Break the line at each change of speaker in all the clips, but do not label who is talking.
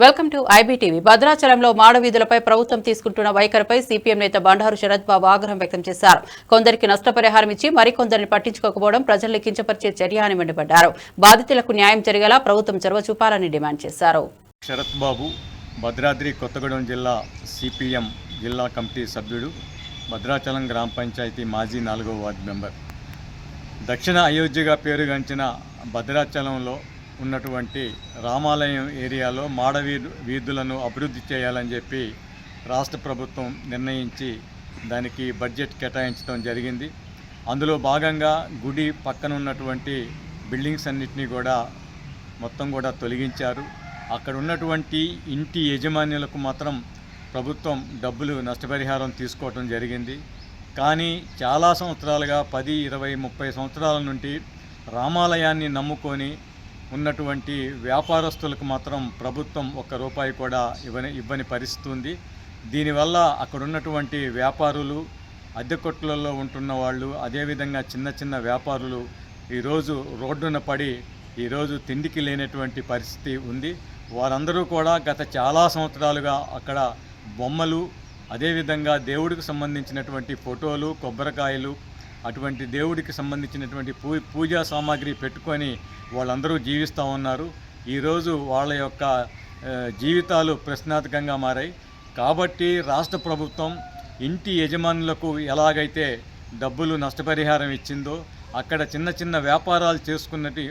Welcome to IBTV. భద్రాచలంలో మాడవీధులపై ప్రభుత్వం తీసుకుంటున్న వైఖరిపై సీపీఎం నేత బండారు శరత్ బాబు ఆగ్రహం వ్యక్తం చేశారు. కొందరికి నష్టపరిహారం ఇచ్చి మరికొందరిని పట్టించుకోకపోవడం ప్రజల్ని కించపరిచే చర్య అని మండిపడ్డారు. బాధితులకు న్యాయం జరిగేలా ప్రభుత్వం చొరవ చూపాలని డిమాండ్ చేశారు.
శరత్ బాబు భద్రాద్రి కొత్తగూడెం జిల్లా సిపిఎం జిల్లా కమిటీ సభ్యుడు భద్రాచలం గ్రామ పంచాయతీ మాజీ నాలుగో వార్డు మెంబర్. దక్షిణ అయోధ్యగా పేరుగాంచిన భద్రాచలంలో ఉన్నటువంటి రామాలయం ఏరియాలో మాడ వీధులను అభివృద్ధి చేయాలని చెప్పి రాష్ట్ర ప్రభుత్వం నిర్ణయించి దానికి బడ్జెట్ కేటాయించడం జరిగింది. అందులో భాగంగా గుడి పక్కన ఉన్నటువంటి బిల్డింగ్స్ అన్నిటినీ కూడా మొత్తం కూడా తొలగించారు. అక్కడ ఉన్నటువంటి ఇంటి యజమానులకు మాత్రం ప్రభుత్వం డబ్బులు నష్టపరిహారం తీసుకోవటం జరిగింది. కానీ చాలా సంవత్సరాలుగా పది ఇరవై ముప్పై సంవత్సరాల నుండి రామాలయాన్ని నమ్ముకొని ఉన్నటువంటి వ్యాపారస్తులకు మాత్రం ప్రభుత్వం ఒక్క రూపాయి కూడా ఇవ్వని ఇవ్వని పరిస్థితుంది. దీనివల్ల అక్కడ ఉన్నటువంటి వ్యాపారులు అద్దె కొట్లలో ఉంటున్న వాళ్ళు అదేవిధంగా చిన్న చిన్న వ్యాపారులు ఈరోజు రోడ్డున పడి ఈరోజు తిండికి లేనటువంటి పరిస్థితి ఉంది. వారందరూ కూడా గత చాలా సంవత్సరాలుగా అక్కడ బొమ్మలు అదేవిధంగా దేవుడికి సంబంధించినటువంటి ఫోటోలు కొబ్బరికాయలు అటువంటి దేవుడికి సంబంధించినటువంటి పూ పూజా సామాగ్రి పెట్టుకొని వాళ్ళందరూ జీవిస్తూ ఉన్నారు. ఈరోజు వాళ్ళ యొక్క జీవితాలు ప్రశ్నార్థకంగా మారాయి. కాబట్టి రాష్ట్ర ప్రభుత్వం ఇంటి యజమానులకు ఎలాగైతే డబ్బులు నష్టపరిహారం ఇచ్చిందో అక్కడ చిన్న చిన్న వ్యాపారాలు చేసుకున్నట్టు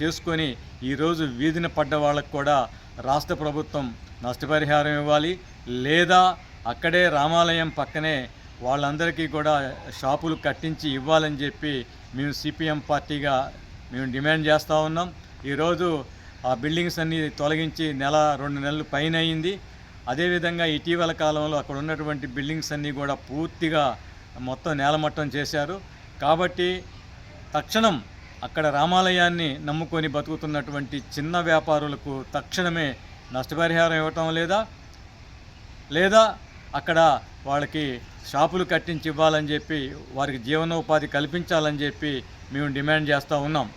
చేసుకొని ఈరోజు వీధిన పడ్డ వాళ్ళకు కూడా రాష్ట్ర ప్రభుత్వం నష్టపరిహారం ఇవ్వాలి. లేదా అక్కడే రామాలయం పక్కనే వాళ్ళందరికీ కూడా షాపులు కట్టించి ఇవ్వాలని చెప్పి మేము సిపిఎం పార్టీగా మేము డిమాండ్ చేస్తూ ఉన్నాం. ఈరోజు ఆ బిల్డింగ్స్ అన్నీ తొలగించి నెల రెండు నెలలు పైన అయింది అదేవిధంగా ఇటీవల కాలంలో అక్కడ ఉన్నటువంటి బిల్డింగ్స్ అన్నీ కూడా పూర్తిగా మొత్తం నేలమట్టం చేశారు. కాబట్టి తక్షణం అక్కడ రామాలయాన్ని నమ్ముకొని బతుకుతున్నటువంటి చిన్న వ్యాపారులకు తక్షణమే నష్టపరిహారం ఇవ్వటం లేదా లేదా అక్కడ వాళ్ళకి షాపులు కట్టించి ఇవ్వాలని చెప్పి వారికి జీవనోపాధి కల్పించాలని చెప్పి మేము డిమాండ్ చేస్తూ ఉన్నాం.